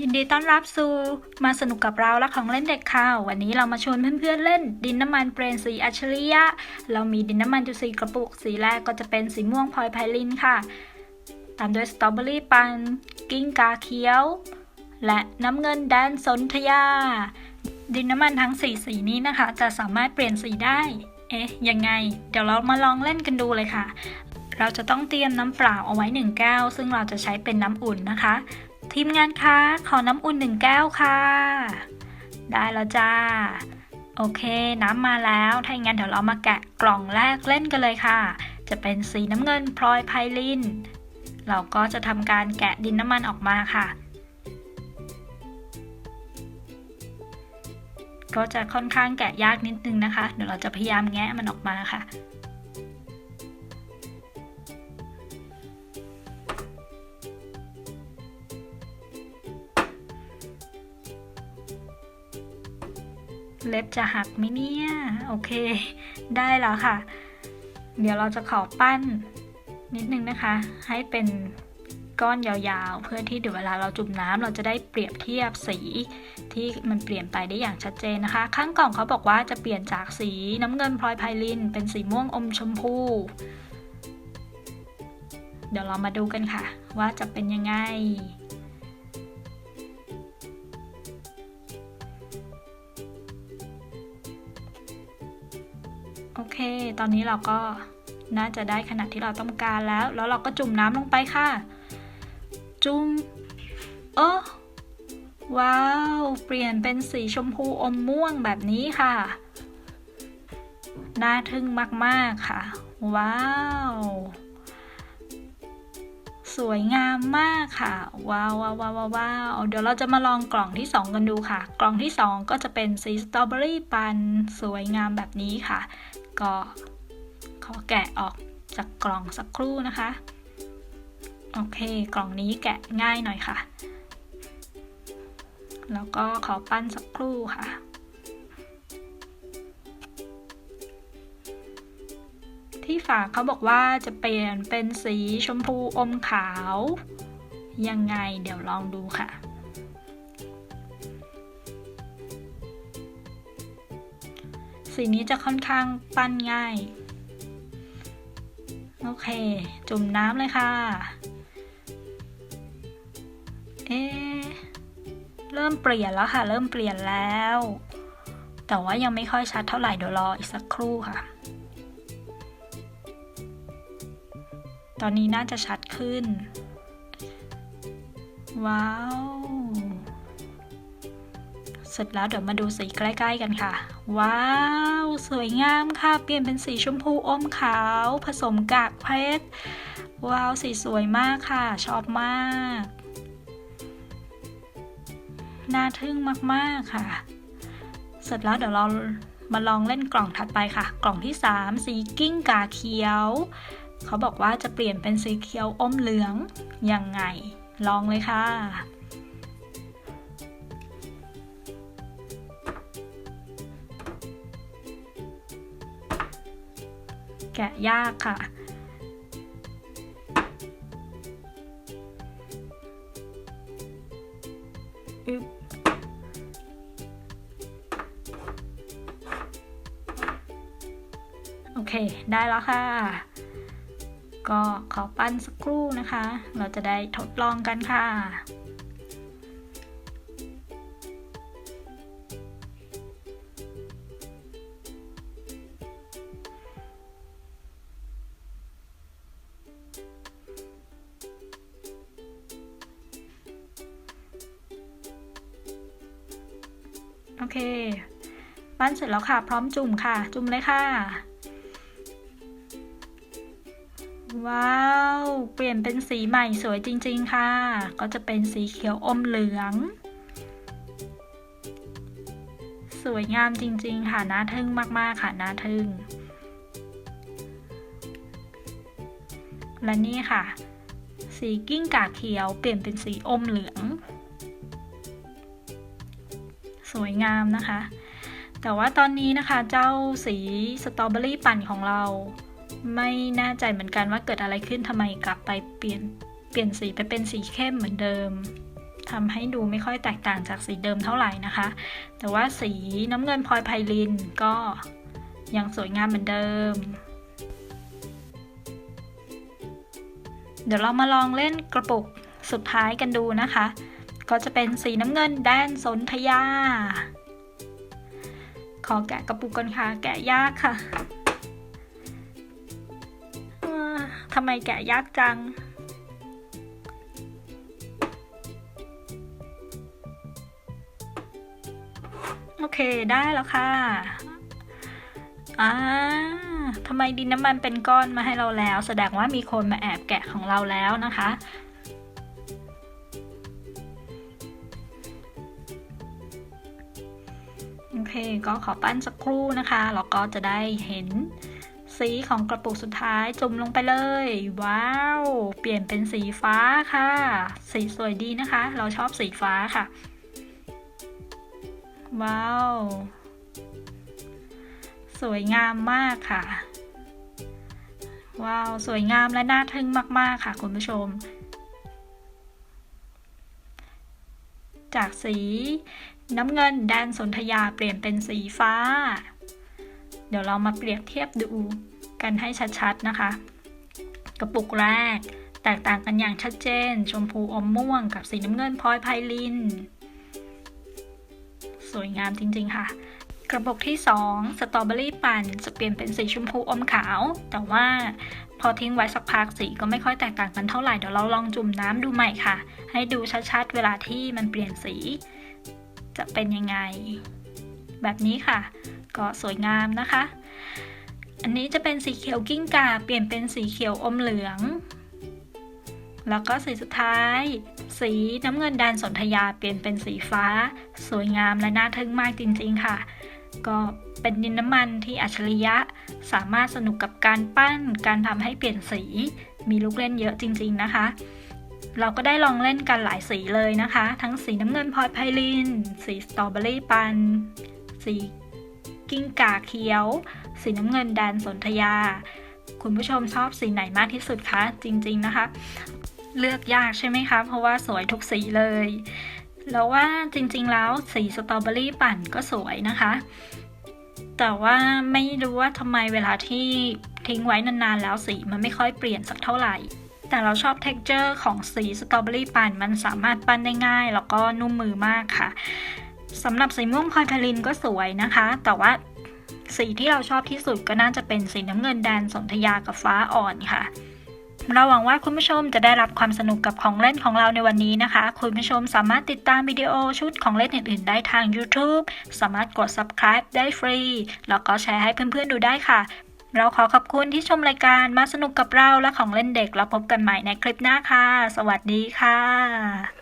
ยินดีต้อนรับสู่มาสนุกกับเราและของเล่นเด็กค่ะวันนี้เรามาชวนเพื่อนๆเล่น ดินน้ำมันเปรนสีอัจฉริยะ เรามีดินน้ำมันอยู่สีกระปุก สีแรกก็จะเป็นสีม่วงพลอยไพลินค่ะ ตามด้วยสตรอเบอรี่ปันกิ้งกาเขียว และน้ำเงินแดนสนธยา ดินน้ำมันทั้งสีสีนี้นะคะ จะสามารถเปลี่ยนสีได้ เอ๊ะยังไง เดี๋ยวเรามาลองเล่นกันดูเลยค่ะ เราจะต้องเตรียมน้ำเปล่าเอาไว้หนึ่งแก้วซึ่งเราจะใช้เป็นน้ำอุ่นนะคะ ทีมงานคะขอน้ำอุ่นหนึ่งแก้วค่ะ ได้แล้วจ้า โอเค น้ำมาแล้ว ถ้าอย่างนั้นเดี๋ยวเรามาแกะกล่องแรกเล่นกันเลยค่ะ จะเป็นสีน้ำเงินพลอยไพลิน เราก็จะทำการแกะดินน้ำมันออกมาค่ะ ก็จะค่อนข้างแกะยากนิดนึงนะคะ เดี๋ยวเราจะพยายามแงะมันออกมาค่ะ เล็บจะหักไหมเนี่ย โอเค ได้แล้วค่ะ เดี๋ยวเราจะขอปั้นนิดนึงนะคะ ให้เป็นก้อนยาวๆ เพื่อที่เดี๋ยวเวลาเราจุ่มน้ำเราจะได้เปรียบเทียบสีที่มันเปลี่ยนไปได้อย่างชัดเจนนะคะ ข้างกล่องเขาบอกว่าจะเปลี่ยนจากสีน้ำเงินพลอยไพลิน เป็นสีม่วงอมชมพู เดี๋ยวเรามาดูกันค่ะ ว่าจะเป็นยังไง เค ตอนนี้เราก็น่าจะได้ขนาดที่เราต้องการแล้ว แล้วเราก็จุ่มน้ำลงไปค่ะ จุ่มเออว้าว เปลี่ยนเป็นสีชมพูอมม่วงแบบนี้ค่ะ น่าทึ่งมาก ๆ ค่ะ ว้าว สวยงามมากค่ะ ว้าวว้าวว้าววาวเดี๋ยวเราจะมาลองกล่องที่ 2 กันดูค่ะ กล่องที่ 2 ก็จะเป็นสีสตรอเบอรี่ปันสวยงามแบบนี้ค่ะ ก็ขอแกะออกจากกล่องสักครู่นะคะ โอเค กล่องนี้แกะง่ายหน่อยค่ะ แล้วก็ขอปั้นสักครู่ค่ะ ที่ฝากเขาบอกว่าจะเปลี่ยนเป็นสีชมพูอมขาว ยังไงเดี๋ยวลองดูค่ะสีนี้จะค่อนข้างปั้นง่าย โอเค จุ่มน้ำเลยค่ะ เอ๊เริ่มเปลี่ยนแล้วค่ะ เริ่มเปลี่ยนแล้ว แต่ว่ายังไม่ค่อยชัดเท่าไหร่เดี๋ยวรออีกสักครู่ค่ะ ตอนนี้น่าจะชัดขึ้น ว้าว เสร็จแล้วเดี๋ยวมาดูสีใกล้ ๆ กันค่ะ ว้าว สวยงามค่ะ เปลี่ยนเป็นสีชมพูอมขาว ผสมกากเพชร ว้าว สีสวยมากค่ะ ชอบมาก น่าทึ่งมากๆค่ะ เสร็จแล้วเดี๋ยวเรามาลองเล่นกล่องถัดไปค่ะ กล่องที่ 3 สีกิ้งกาเขียว เขาบอกว่าจะเปลี่ยนเป็นสีเขียวอมเหลืองยังไง ลองเลยค่ะ แกะยากค่ะอึบโอเค ได้แล้วค่ะ ก็ขอปั้นสักครู่นะคะ เราจะได้ทดลองกันค่ะโอเค ปั้นเสร็จแล้วค่ะ พร้อมจุ่มค่ะ จุ่มเลยค่ะ ว้าว เปลี่ยนเป็นสีใหม่สวยจริง ๆ ค่ะ ก็จะเป็นสีเขียวอมเหลือง สวยงามจริง ๆ ค่ะน่าทึ่งมาก ๆ ค่ะน่าทึ่ง และนี่ค่ะ สีกิ้งก่าเขียวเปลี่ยนเป็นสีอมเหลือง สวยงามนะคะ แต่ว่าตอนนี้นะคะเจ้าสีสตรอเบอรี่ปั่นของเรา ไม่แน่ใจเหมือนกันว่าเกิดอะไรขึ้นทำไมกลับไปเปลี่ยนเปลี่ยนสีไปเป็นสีเข้มเหมือนเดิมทำให้ดูไม่ค่อยแตกต่างจากสีเดิมเท่าไหร่นะคะ แต่ว่าสีน้ำเงินพลอยไพลินก็ยังสวยงามเหมือนเดิม เดี๋ยวเรามาลองเล่นกระปุกสุดท้ายกันดูนะคะ ก็จะเป็นสีน้ำเงินแดนสนธยา ขอแกะกระปุกก่อนค่ะ แกะยากค่ะำไมแกะยากจัง โอเคได้แล้วค่ะ อ่าทำไมดินน้ำมันเป็นก้อนมาให้เราแล้ว แสดงว่ามีคนมาแอบแกะของเราแล้วนะคะโอเค ก็ขอปั้นสักครู่นะคะ แล้วก็จะได้เห็น สีของกระปุกสุดท้ายจุ่มลงไปเลย ว้าว เปลี่ยนเป็นสีฟ้าค่ะ สีสวยดีนะคะ เราชอบสีฟ้าค่ะ ว้าว สวยงามมากค่ะ ว้าว สวยงามและน่าทึ่งมาก ๆ ค่ะ คุณผู้ชม จากสีน้ำเงินแดนสนธยาเปลี่ยนเป็นสีฟ้า เดี๋ยวเรามาเปรียบเทียบดูกันให้ชัดๆนะคะ กระปุกแรก แตกต่างกันอย่างชัดเจน ชมพูอมม่วงกับสีน้ำเงินพลอยไพลิน สวยงามจริงๆค่ะ กระปุกที่ 2 สตรอเบอรี่ปั่น จะเปลี่ยนเป็นสีชมพูอมขาว แต่ว่าพอทิ้งไว้สักพักสีก็ไม่ค่อยแตกต่างกันเท่าไหร่เดี๋ยวเราลองจุ่มน้ำดูใหม่ค่ะ ให้ดูชัดๆ เวลาที่มันเปลี่ยนสี จะเป็นยังไง แบบนี้ค่ะ ก็สวยงามนะคะ อันนี้จะเป็นสีเขียวกิ้งก่าเปลี่ยนเป็นสีเขียวอมเหลือง แล้วก็สีสุดท้าย สีน้ำเงินแดนสนธยาเปลี่ยนเป็นสีฟ้า สวยงามและน่าทึ่งมากจริงๆค่ะ ก็เป็นดินน้ำมันที่อัจฉริยะ สามารถสนุกกับการปั้น การทำให้เปลี่ยนสี มีลูกเล่นเยอะจริง ๆ นะคะเราก็ได้ลองเล่นกันหลายสีเลยนะคะ ทั้งสีน้ำเงินพลอยไพลิน สีสตรอเบอรี่ปัน สี กิ้งก่าเขียว สีน้ำเงินแดนสนธยา คุณผู้ชมชอบสีไหนมากที่สุดคะ จริง ๆ นะคะ เลือกยากใช่ไหมคะ เพราะว่าสวยทุกสีเลย แล้วว่าจริง ๆ แล้วสีสตรอเบอรี่ปั่นก็สวยนะคะ แต่ว่าไม่รู้ว่าทำไมเวลาที่ทิ้งไว้นาน ๆ แล้วสีมันไม่ค่อยเปลี่ยนสักเท่าไหร่แต่เราชอบ t e x t อร์ของสีสตรอเบอรี่ปั่น มันสามารถปั้นได้ง่าย แล้วก็นุ่มมือมากค่ะ สำหรับสีม่วงพลอยพลินก็สวยนะคะ แต่ว่าสีที่เราชอบที่สุดก็น่าจะเป็นสีน้ำเงินแดนสนธยากับฟ้าอ่อนค่ะ เราหวังว่าคุณผู้ชมจะได้รับความสนุกกับของเล่นของเราในวันนี้นะคะ คุณผู้ชมสามารถติดตามวิดีโอชุดของเล่นอื่นๆ ได้ทาง YouTube สามารถกด subscribe ได้ฟรี แล้วก็แชร์ให้เพื่อนๆดูได้ค่ะ เราขอขอบคุณที่ชมรายการมาสนุกกับเราและของเล่นเด็กแล้วพบกันใหม่ในคลิปหน้าค่ะ สวัสดีค่ะ